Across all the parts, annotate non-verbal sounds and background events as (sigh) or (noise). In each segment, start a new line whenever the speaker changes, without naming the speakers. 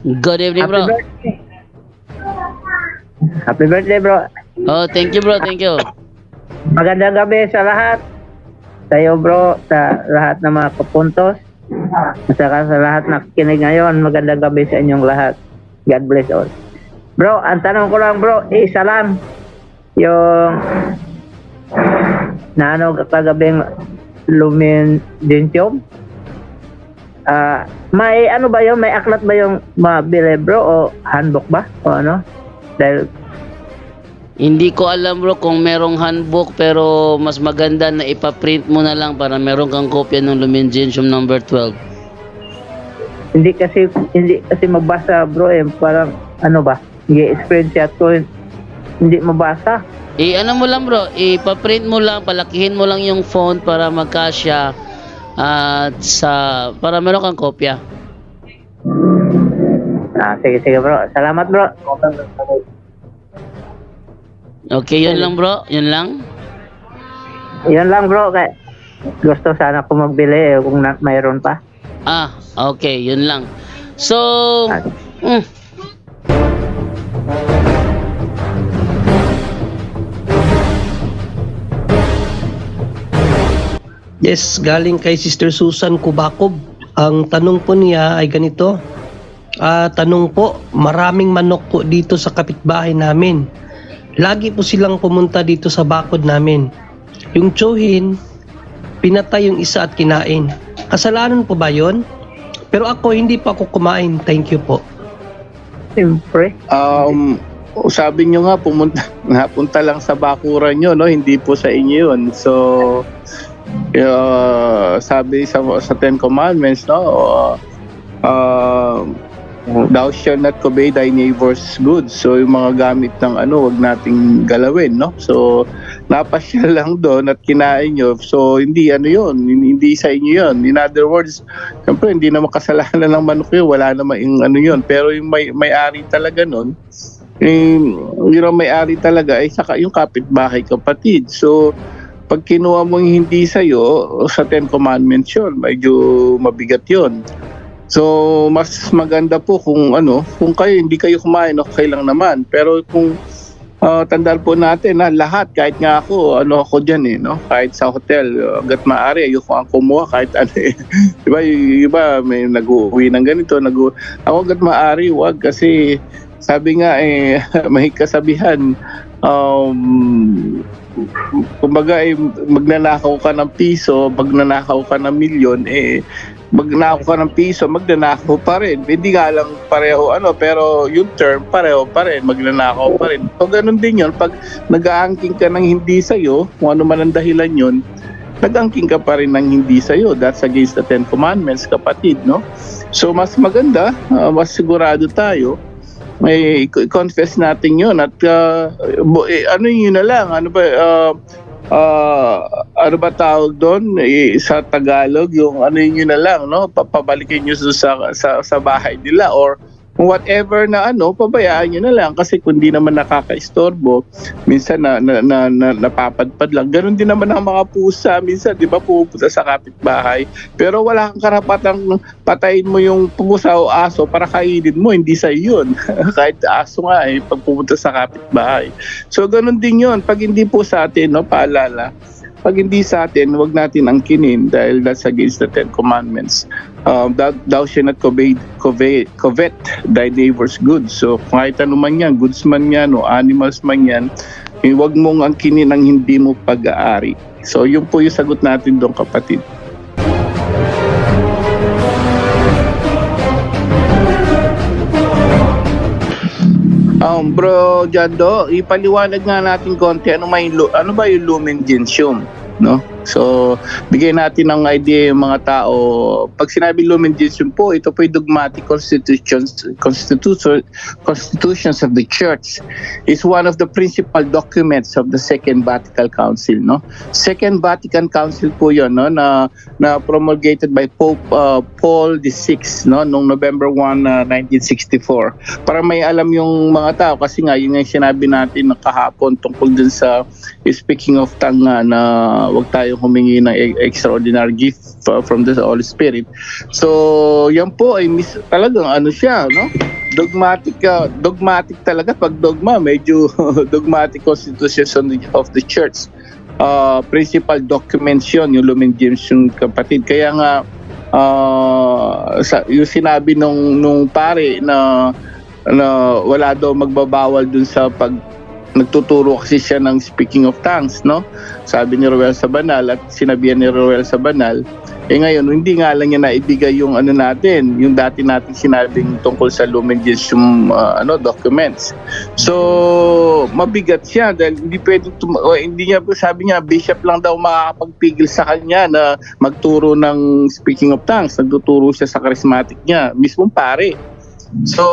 Good evening
Happy
bro.
birthday. Happy birthday, bro.
Oh, thank you bro, thank you.
Magandang gabi sa lahat. Sa iyo, bro, sa lahat ng mga kapuntos. Saka sa lahat na kinig ngayon, magandang gabi sa inyong lahat. God bless all. Bro, ang tanong ko lang, bro, isa lang. Yung na ano kagabing lumindensium. Ah, may ano ba yun? May aklat ba yung mabili, bro? O handbook ba? O ano? Dahil
Hindi ko alam bro kung merong handbook pero mas maganda na ipaprint mo na lang para meron kang kopya ng Lumengensium number 12.
Hindi kasi hindi kasi mabasa bro eh parang ano ba i-screenshot ko hindi mabasa
Eh ano mo lang bro, ipaprint mo lang, palakihin mo lang yung font para magkasya at sa para meron kang kopya.
ah sige sige bro. Salamat bro.
Okay, yun lang bro, yun lang.
yun lang bro. Kay gusto sana ko magbili eh, kung na, mayroon pa.
Ah, okay, yun lang. So,
Ah,
mm,
Yes, galing kay Sister Susan Kubakob. Ang tanong po niya ay ganito. Ah, tanong po, maraming manok po dito sa kapitbahay namin. Lagi po silang pumunta dito sa bakod namin. Yung tsuhin, pinatay yung isa at kinain. Kasalanan po ba yon? Pero ako hindi pa ako kumain. Thank you po.
siyempre
Um, sabi nyo nga pumunta (laughs) napunta lang sa bakuran nyo no hindi po sa inyo yun so uh, sabi sa sa Ten Commandments no uh, uh, thou shall not covet thy neighbor's goods so yung mga gamit ng ano wag nating galawin no so napasyal (laughs) lang doon at kinain nyo so hindi ano yun hindi sa inyo yun in other words Siyempre, hindi naman kasalanan ng manok yun. Wala naman yung ano yun. Pero yung may, may-ari talaga nun, eh, yun ang may-ari talaga ay saka yung kapitbahay kapatid. So, pag kinuha mo yung hindi sa'yo, sa Ten Commandments yun, medyo mabigat yun. So, mas maganda po kung ano, kung kayo hindi kayo kumain, okay lang naman. Pero kung Ah, tandaan po natin na lahat, kahit nga ako, ano ako dyan eh, no? Kahit sa hotel, uh, hanggat maaari, ayoko ang kumuha kahit ano eh. (laughs) diba, iba may nag-uwi ng ganito, nag ako hanggat maaari, wag kasi sabi nga eh, (laughs) may kasabihan, um, kumbaga eh, magnanakaw ka ng piso, magnanakaw ka ng milyon, eh, magnanakaw ka ng piso, magnanakaw pa rin. Hindi nga lang pareho ano, pero yung term pareho pa rin, magnanakaw pa rin. So ganun din yun, pag nag-aangking ka ng hindi sa'yo, kung ano man ang dahilan yun, nag-angking ka pa rin ng hindi sa'yo. That's against the Ten Commandments, kapatid, no? So mas maganda, ah, mas sigurado tayo, may i-confess natin yun at bu- eh, ano yun na lang, ano ba, ah, ah, ano ba tawag doon? Eh, sa Tagalog yung ano yun na lang no? Papabalikin nyo sa sa sa bahay nila or whatever na ano, pabayaan nyo na lang kasi kung di naman nakaka-istorbo, minsan na, na, na, na napapadpad lang. Ganon din naman ang mga pusa. Minsan, di ba, pupunta sa kapitbahay. Pero wala kang karapatang patayin mo yung pusa o aso para kainin mo. Hindi sa yun. (laughs) Kahit aso nga eh, pag sa kapitbahay. So, ganon din yun. Pag hindi po sa atin, no, paalala, pag hindi sa atin, wag natin angkinin dahil that's against the Ten Commandments. Um, thou, thou shall not covet, covet, covet thy neighbor's goods. So kahit ano man yan, goods man yan o animals man yan, eh, wag mong angkinin ang hindi mo pag-aari. So yun po yung sagot natin doon kapatid. Um, bro, Jado, ipaliwanag nga natin konti ano, may, ano ba yung lumen gentium, no? So, bigyan natin ng idea yung mga tao. Pag sinabi lumen gentium po, ito po yung dogmatic constitutions, constitution, constitutions of the church. It's one of the principal documents of the Second Vatican Council, no? Second Vatican Council po yun, no? Na, na promulgated by Pope uh, Paul VI, no? Noong November 1, uh, 1964 para may alam yung mga tao kasi nga yun yung sinabi natin na kahapon tungkol dun sa speaking of tongue na wag tayong humingi ng e- extraordinary gift from the Holy Spirit. So, yan po ay mis- talagang ano siya, no? Dogmatic uh, dogmatic talaga pag dogma medyo (laughs) dogmatic constitution of the church. Uh, principal documents yun, yung Lumen Gentium kapatid. Kaya nga uh, sa, yung sinabi nung nung pare na na wala daw magbabawal dun sa pag nagtuturo kasi siya ng speaking of tongues, no? Sabi ni Roel sa banal at sinabihan ni Roel sa banal, eh ngayon, hindi nga lang niya naibigay yung ano natin, yung dati natin sinabing tungkol sa Lumen Gentium uh, ano, documents. So, mabigat siya dahil hindi pwedeng, tum- o, hindi niya, sabi niya, bishop lang daw makakapagpigil sa kanya na magturo ng speaking of tongues. Nagtuturo siya sa charismatic niya, mismong pare. So,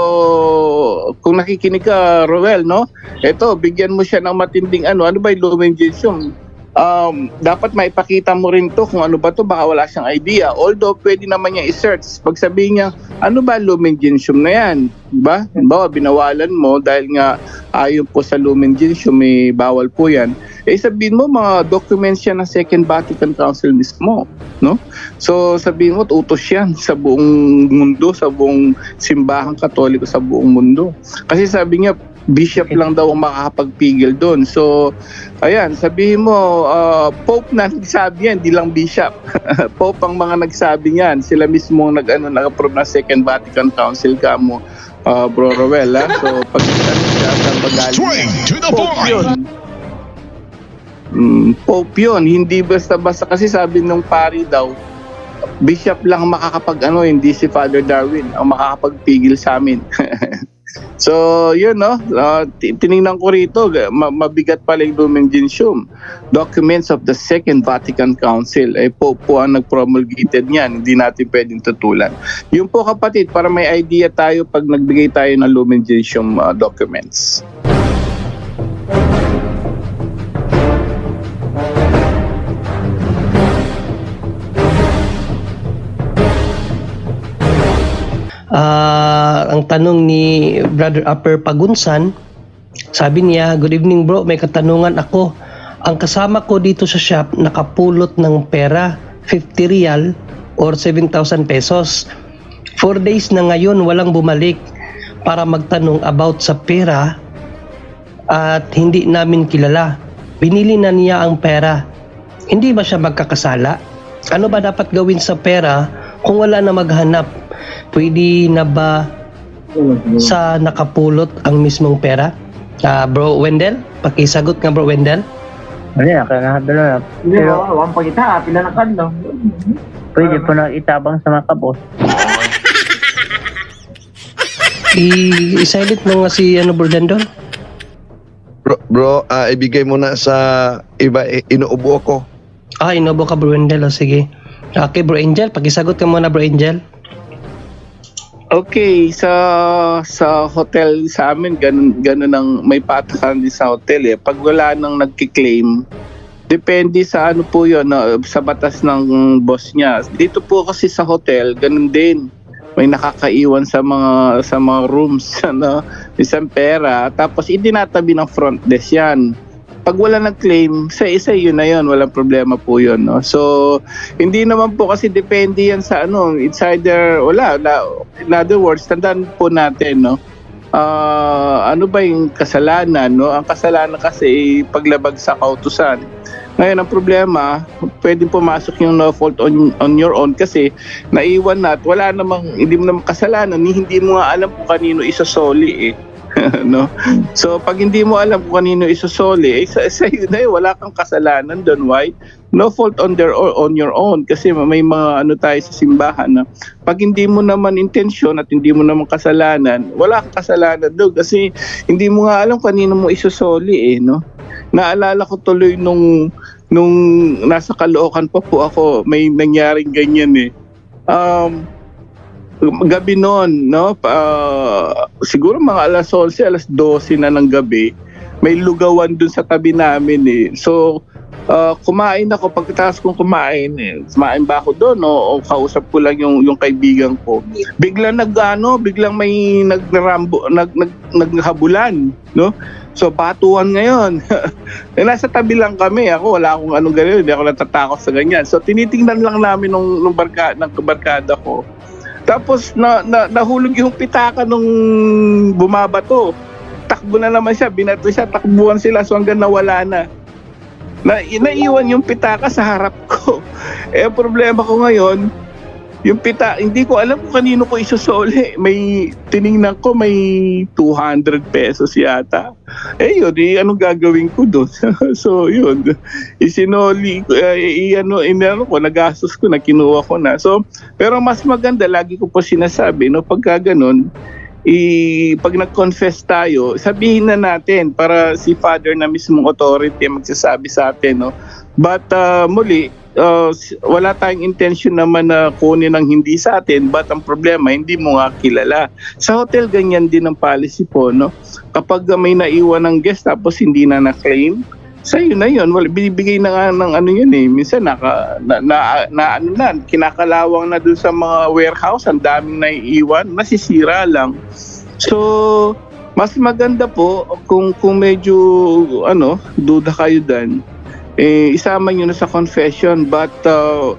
kung nakikinig ka, Roel, no? Ito, bigyan mo siya ng matinding ano. Ano ba yung Lumen Gentium? Um, dapat maipakita mo rin to kung ano ba to baka wala siyang idea. Although pwede naman niya i-search. Pag sabihin niya, ano ba Lumen Gentium na yan? Diba? Halimbawa, binawalan mo dahil nga ayon po sa Lumen Gentium, may bawal po yan. Eh sabihin mo, mga documents yan ng Second Vatican Council mismo. No? So sabihin mo, utos yan sa buong mundo, sa buong simbahang katoliko sa buong mundo. Kasi sabi niya, bishop lang daw ang makakapagpigil doon. So, ayan, sabihin mo, uh, Pope na (laughs) nagsabi yan, di lang bishop. (laughs) Pope ang mga nagsabi niyan. Sila mismo nag, ano, nag-approve ng Second Vatican Council ka mo, uh, Bro Roel. Ha? So, pag ano siya, saan ba galing
Straight
yan?
to the
Pope yun. Mm, Pope yun. Hindi basta-basta kasi sabi nung pari daw, bishop lang ang makakapag ano, hindi si Father Darwin ang makakapagpigil sa amin. (laughs) so, yun no, uh, ti- tiningnan ko rito, ma- mabigat pala yung Lumen Gentium. Documents of the Second Vatican Council, ay Pope po ang nag-promulgated niyan, hindi natin pwedeng tutulan. Yun po kapatid, para may idea tayo pag nagbigay tayo ng Lumen Gentium uh, documents.
Ah, ang tanong ni Brother Upper Pagunsan, sabi niya, Good evening bro, may katanungan ako. Ang kasama ko dito sa shop nakapulot ng pera, 50 real or 7,000 pesos. 4 days na ngayon walang bumalik para magtanong about sa pera at hindi namin kilala. Binili na niya ang pera. Hindi ba siya magkakasala? Ano ba dapat gawin sa pera kung wala na maghanap? Pwede na ba sa nakapulot ang mismong pera? Ah, bro Wendell, pakisagot nga bro Wendell.
Ano yan, kaya na. Pero,
Wala, pag kita, pila na kan, no?
pwede po na itabang sa mga kabos.
I-silent mo nga si ano bro Dandon.
Bro, bro ah, ibigay mo na sa iba, inuubo ako.
Ah, inobo ka bro Wendell. O, sige. Okay bro Angel, pakisagot ka muna bro Angel.
Okay, sa sa hotel sa amin ganun ganun ang may patakan din sa hotel eh. Pag wala nang nagki-claim, depende sa ano po 'yon, no, sa batas ng boss niya. Dito po kasi sa hotel, ganun din. may nakakaiwan sa mga sa mga rooms (laughs) ano isang pera tapos itinatabi ng front desk yan pag wala nag-claim, sa isa yun na yun, walang problema po yun. No? So, hindi naman po kasi depende yan sa ano, it's either, wala, na, in other words, tandaan po natin, no? Ah, ano ba yung kasalanan, no? Ang kasalanan kasi paglabag sa kautusan. Ngayon, ang problema, pwedeng pumasok yung no fault on, on your own kasi naiwan na at wala namang, hindi mo naman kasalanan, hindi mo nga alam kung kanino isasoli eh. (laughs) no? So pag hindi mo alam kung kanino isusoli, eh, sa, sa yun, wala kang kasalanan doon. Why? No fault on their on your own kasi may mga ano tayo sa simbahan na pag hindi mo naman intensyon at hindi mo naman kasalanan, wala kang kasalanan doon kasi hindi mo nga alam kanino mo isusoli eh, no? Naalala ko tuloy nung nung nasa Caloocan pa po ako, may nangyaring ganyan eh. Um, gabi noon, no? Ah, siguro mga alas 11, alas 12 na ng gabi, may lugawan dun sa tabi namin eh. So, ah, kumain ako. Pagkatapos kong kumain, eh, kumain ba ako doon o, o kausap ko lang yung, yung kaibigan ko. Biglang nag, ano, biglang may nagrambo, nag, nag, naghabulan, no? So, batuan ngayon. (laughs) eh, nasa tabi lang kami. Ako, wala akong anong ganyan. Hindi ako natatakot sa ganyan. So, tinitingnan lang namin nung, nung barka, ng kabarkada ko. Tapos na, na nahulog yung pitaka nung bumabato. Takbo na naman siya, binato siya, takbuhan sila so hanggang nawala na. Na naiwan yung pitaka sa harap ko. (laughs) Eh problema ko ngayon, yung pita, hindi ko alam kung kanino ko isusoli. May tiningnan ko may 200 pesos yata. Eh yun, eh, anong gagawin ko doon? (laughs) so yun, isinoli eh, i- ano, inano ko, nagastos ko, na kinuha ko na. So, pero mas maganda, lagi ko po sinasabi, no, pagka ganun, i, pag nag-confess tayo, sabihin na natin para si Father na mismong authority magsasabi sa atin. No? But uh, muli, uh, wala tayong intention naman na kunin ng hindi sa atin, but ang problema, hindi mo nga kilala. Sa hotel, ganyan din ang policy po. No? Kapag may naiwan ng guest tapos hindi na na-claim, sa yun na yun, wala, binibigay na nga ng ano yun eh. Minsan naka, na, na, na ano na, kinakalawang na dun sa mga warehouse, ang daming naiiwan, nasisira lang. So, mas maganda po kung, kung medyo ano, duda kayo dan, eh, isama nyo na sa confession but uh,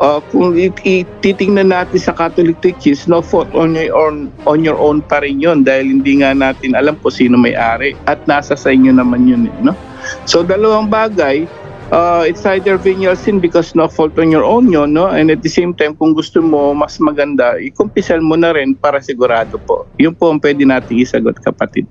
uh, kung it, it, titingnan natin sa Catholic teachings, no fault on your own, on your own pa rin yun dahil hindi nga natin alam kung sino may-ari at nasa sa inyo naman yun eh, no? So dalawang bagay, uh, it's either venial sin because no fault on your own yun, no? And at the same time, kung gusto mo mas maganda, ikumpisal mo na rin para sigurado po. Yun po ang pwede natin isagot kapatid.